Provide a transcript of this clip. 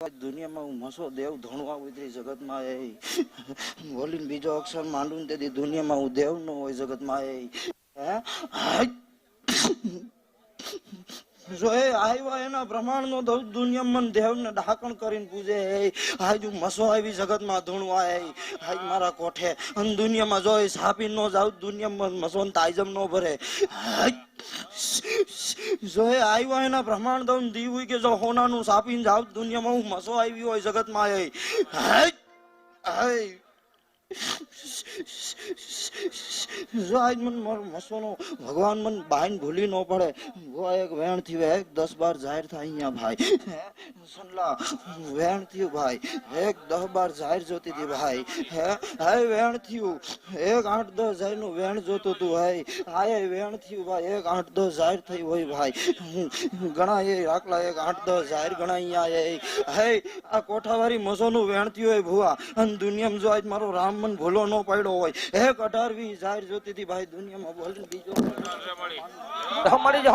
દુનિયામાં હું મસો દેવ ધણવા ઉતરી જગતમાં એ બોલીને બીજો અક્ષર માંડું તેથી દુનિયામાં હું દેવ નો હોય જગતમાં એ હે. જો એ આવ્યા એના પ્રમાણ નો દઉં દુનિયામાં દેવ ને ઢાકણ કરીને પૂજે. હે હાય જો મસો આવી જગતમાં ધૂણવા હે હાય મારા કોઠે. અને દુનિયામાં જો એ સાપી નો જાવ, દુનિયામાં મસો ને તાજમ નો ભરે. જો એ આવ્યા એના પ્રમાણ દઉં હોય કે જો હોનાનું સાપીને જાવ, દુનિયામાં હું મસો આવી હોય જગતમાં એ હાય. હાય. જો આજ મન મારો મસોનો ભગવાન મન બાઈન ભૂલી ન પડે. વો એક વેણથી એક દસ બાર જાહેર થાય અહીંયા ભાઈ. સનલા વેણ થયું ભાઈ. એક દસ બાર જાહેર જોતી હતી ભાઈ. હે? હાય વેણ થયું. એક આઠ દસ જાહેરનું વેણ જોતું તું ભાઈ. હાય વેણ થયું ભાઈ. એક આઠ દસ જાહેર થઈ હોય ભાઈ. ઘણા એ રાખલા એક આઠ દસ જાહેર ઘણા અહીંયા એ. હે? આ કોઠાવાળી મસોનું વેણ થયું હોય ભુવા. અને દુનિયામાં જો આજ મારો રામ મન ભૂલો ન પડ્યો હોય. એક અઢાર વીસ જાહેર હતી ભાઈ દુનિયામાં બોલ બીજો મળી જો